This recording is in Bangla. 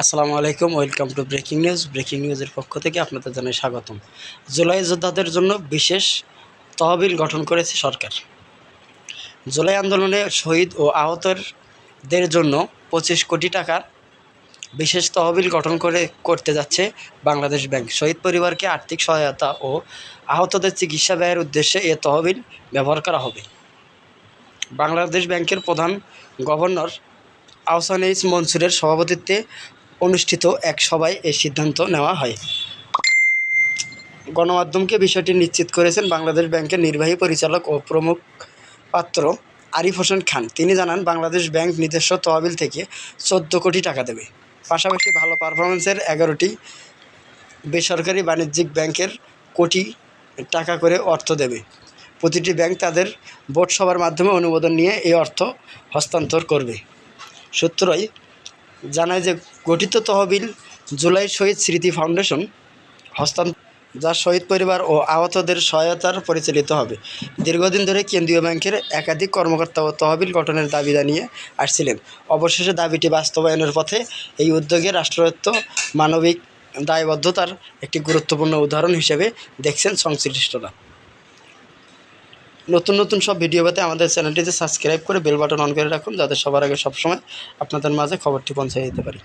আসসালামু আলাইকুম, welcome to breaking news. Breaking নিউজের পক্ষ থেকে আপনাদের জানাই স্বাগতম। জুলাই যোদ্ধাদের জন্য বিশেষ তহবিল গঠন করেছে সরকার। জুলাই আন্দোলনে শহীদ ও আহতদের জন্য পঁচিশ কোটি টাকার বিশেষ তহবিল গঠন করে করতে যাচ্ছে বাংলাদেশ ব্যাংক। শহীদ পরিবারকে আর্থিক সহায়তা ও আহতদের চিকিৎসা ব্যয়ের উদ্দেশ্যে এ তহবিল ব্যবহার করা হবে। বাংলাদেশ ব্যাংকের প্রধান গভর্নর আহসান এইচ মনসুরের সভাপতিত্বে অনুষ্ঠিত এক সভায় এই সিদ্ধান্ত নেওয়া হয়। গণমাধ্যমকে বিষয়টি নিশ্চিত করেছেন বাংলাদেশ ব্যাংকের নির্বাহী পরিচালক ও প্রমুখ পাত্র আরিফ হোসেন খান। তিনি জানান, বাংলাদেশ ব্যাংক নিজস্ব তহবিল থেকে চোদ্দ কোটি টাকা দেবে। পাশাপাশি ভালো পারফরমেন্সের এগারোটি বেসরকারি বাণিজ্যিক ব্যাংকের কোটি টাকা করে অর্থ দেবে। প্রতিটি ব্যাংক তাদের বোর্ড সভার মাধ্যমে অনুমোদন নিয়ে এই অর্থ হস্তান্তর করবে। সূত্রই জানায় যে গঠিত তহবিল জুলাই শহীদ স্মৃতি ফাউন্ডেশন হস্তান্তর যা শহীদ পরিবার ও আহতদের সহায়তার পরিচালিত হবে। দীর্ঘদিন ধরে কেন্দ্রীয় ব্যাংকের একাধিক কর্মকর্তা ও তহবিল গঠনের দাবি জানিয়ে আসছিলেন। অবশেষে দাবিটি বাস্তবায়নের পথে এই উদ্যোগে রাষ্ট্রায়ত্ত মানবিক দায়বদ্ধতার একটি গুরুত্বপূর্ণ উদাহরণ হিসেবে দেখছেন সংশ্লিষ্টরা। নতুন নতুন সব ভিডিও পেতে আমাদের চ্যানেলটিতে সাবস্ক্রাইব করে বেল বাটন অন করে রাখুন, যাতে সবার আগে সবসময় আপনাদের মাঝে খবরটি পৌঁছে দিতে পারি।